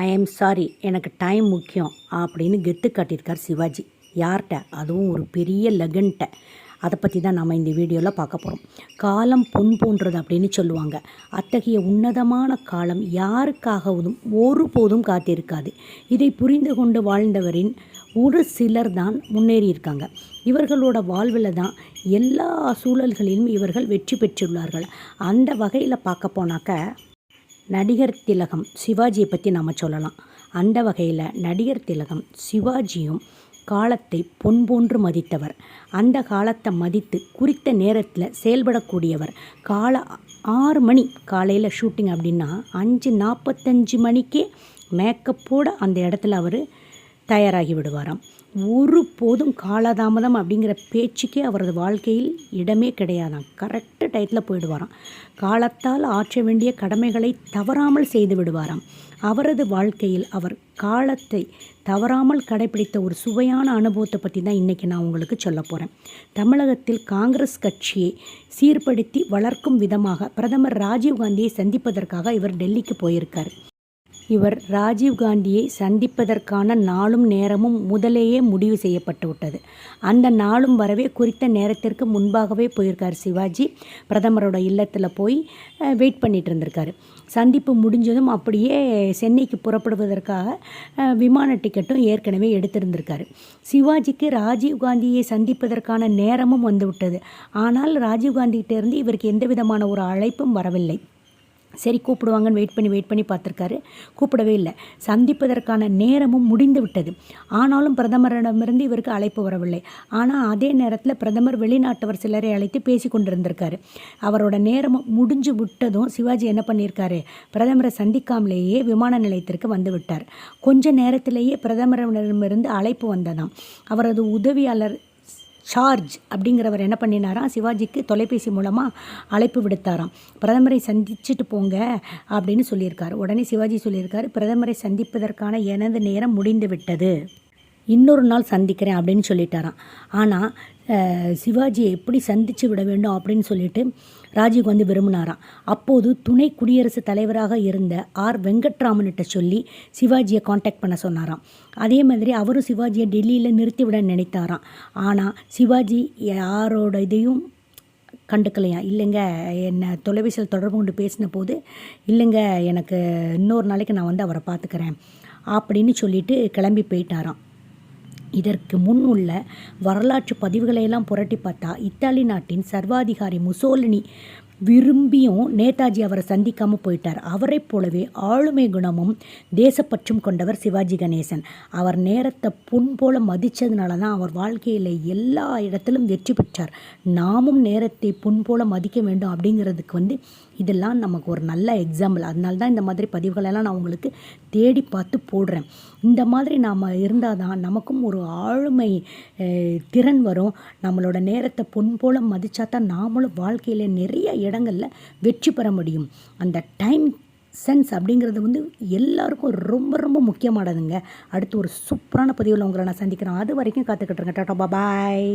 I am sorry எனக்கு time முக்கியம் அப்படின்னு கெத்து காட்டியிருக்கார் சிவாஜி. யார்கிட்ட? அதுவும் ஒரு பெரிய லெகன்ட்ட அதை பற்றி தான் நம்ம இந்த வீடியோவில் பார்க்க போகிறோம் காலம் பொன் போன்றது அப்படின்னு சொல்லுவாங்க. அத்தகைய உன்னதமான காலம் யாருக்காகவும் ஒருபோதும் காத்திருக்காது. இதை புரிந்து கொண்டு வாழ்ந்தவரின் ஒரு சிலர் தான் முன்னேறியிருக்காங்க. இவர்களோட வாழ்வில் தான் எல்லா சூழல்களிலும் இவர்கள் வெற்றி பெற்றுள்ளார்கள். அந்த வகையில் பார்க்க போனாக்க நடிகர் திலகம் சிவாஜியை பற்றி நாம் சொல்லலாம். அந்த வகையில் நடிகர் திலகம் சிவாஜியும் காலத்தை பொன் போன்று மதித்தவர். அந்த காலத்தை மதித்து குறித்த நேரத்தில் செயல்படக்கூடியவர். கால ஆறு மணி காலையில் ஷூட்டிங் அப்படின்னா அஞ்சு நாற்பத்தஞ்சு மணிக்கே மேக்கப்போடு அந்த இடத்துல அவர் தயாராகி விடுவாராம் ஒரு போதும் காலதாமதம் அப்படிங்கிற பேச்சுக்கே அவரது வாழ்க்கையில் இடமே கிடையாதாம். கரெக்டு டயத்தில் போயிடுவாராம். காலத்தால் ஆற்ற வேண்டிய கடமைகளை தவறாமல் செய்து விடுவாராம். அவரது வாழ்க்கையில் அவர் காலத்தை தவறாமல் கடைபிடித்த ஒரு சுவையான அனுபவத்தை பற்றி தான் இன்றைக்கி நான் உங்களுக்கு சொல்ல போகிறேன் தமிழகத்தில் காங்கிரஸ் கட்சியை சீர்படுத்தி வளர்க்கும் விதமாக பிரதமர் ராஜீவ்காந்தியை சந்திப்பதற்காக இவர் டெல்லிக்கு போயிருக்கார். இவர் ராஜீவ்காந்தியை சந்திப்பதற்கான நாளும் நேரமும் முதலேயே முடிவு செய்யப்பட்டுவிட்டது அந்த நாளும் வரவே குறித்த நேரத்திற்கு முன்பாகவே போயிருக்கார் சிவாஜி. பிரதமரோட இல்லத்தில் போய் வெயிட் பண்ணிட்டு இருந்திருக்காரு. சந்திப்பு முடிஞ்சதும் அப்படியே சென்னைக்கு புறப்படுவதற்காக விமான டிக்கெட்டும் ஏற்கனவே எடுத்திருந்திருக்காரு. சிவாஜிக்கு ராஜீவ்காந்தியை சந்திப்பதற்கான நேரமும் வந்துவிட்டது. ஆனால் ராஜீவ்காந்திகிட்டேருந்து இவருக்கு எந்த விதமான ஒரு அழைப்பும் வரவில்லை. சரி கூப்பிடுவாங்கன்னு வெயிட் பண்ணி வெயிட் பண்ணி பார்த்துருக்காரு. கூப்பிடவே இல்லை. சந்திப்பதற்கான நேரமும் முடிந்து விட்டது. ஆனாலும் பிரதமரிடமிருந்து இவருக்கு அழைப்பு வரவில்லை. ஆனால் அதே நேரத்தில் பிரதமர் வெளிநாட்டவர் சிலரை அழைத்து பேசி கொண்டிருந்திருக்காரு. அவரோட நேரமும் முடிஞ்சு விட்டதும் சிவாஜி என்ன பண்ணியிருக்காரு? பிரதமரை சந்திக்காமலேயே விமான நிலையத்திற்கு வந்து விட்டார். கொஞ்ச நேரத்திலேயே பிரதமரிடமிருந்து அழைப்பு வந்ததாம். அவரது உதவியாளர் சார்ஜ் அப்படிங்கிறவர் என்ன பண்ணினாராம்? சிவாஜிக்கு தொலைபேசி மூலமாக அழைப்பு விடுத்தாராம். பிரதமரை சந்திச்சுட்டு போங்க அப்படின்னு சொல்லியிருக்காரு. உடனே சிவாஜி சொல்லியிருக்காரு பிரதமரை சந்திப்பதற்கான எனது நேரம் முடிந்து விட்டது இன்னொரு நாள் சந்திக்கிறேன் அப்படின்னு சொல்லிட்டாராம். ஆனால் சிவாஜியை எப்படி சந்தித்து விட வேண்டும் அப்படின்னு சொல்லிட்டு ராஜீவ் வந்து விரும்பினாராம். அப்போது துணை குடியரசுத் தலைவராக இருந்த ஆர். வெங்கட்ராமன்கிட்ட சொல்லி சிவாஜியை காண்டாக்ட் பண்ண சொன்னாராம். அதே மாதிரி அவரும் சிவாஜியை டெல்லியில் நிறுத்திவிட நினைத்தாராம். ஆனால் சிவாஜி யாரோட இதையும் கண்டுக்கலையா? இல்லைங்க என்னை தொலைபேசியில் தொடர்பு கொண்டு பேசின போது இல்லைங்க எனக்கு இன்னொரு நாளைக்கு நான் வந்து அவரை பார்த்துக்கிறேன். அப்படின்னு சொல்லிட்டு கிளம்பி போயிட்டாராம். இதற்கு முன் உள்ள வரலாற்று பதிவுகளையெல்லாம் புரட்டி பார்த்தா இத்தாலி நாட்டின் சர்வாதிகாரி முசோலினி விரும்பியும் நேதாஜி அவரை சந்திக்காமல் போயிட்டார். அவரை போலவே ஆளுமை குணமும் தேசப்பற்றும் கொண்டவர் சிவாஜி கணேசன். அவர் நேரத்தை புண் போல மதித்ததுனால தான் அவர் வாழ்க்கையில் எல்லா இடத்திலும் வெற்றி பெற்றார். நாமும் நேரத்தை புண் போல மதிக்க வேண்டும் அப்படிங்கிறதுக்கு வந்து இதெல்லாம் நமக்கு ஒரு நல்ல எக்ஸாம்பிள் அதனால தான் இந்த மாதிரி பதிவுகளெல்லாம் நான் உங்களுக்கு தேடி பார்த்து போடுறேன். இந்த மாதிரி நாம் இருந்தால் தான் நமக்கும் ஒரு ஆளுமை திறன் வரும். நம்மளோட நேரத்தை பொன் போல மதித்தா தான் நாமளும் வாழ்க்கையில் நிறைய இடங்களில் வெற்றி பெற முடியும். அந்த டைம் சென்ஸ் அப்படிங்கிறது வந்து எல்லாருக்கும் ரொம்ப ரொம்ப முக்கியமானதுங்க. அடுத்து ஒரு சூப்பரான பதிவில் உங்களை நான் சந்திக்கிறேன். அது வரைக்கும் காத்துக்கிட்டுருங்க டாட்டா பாய்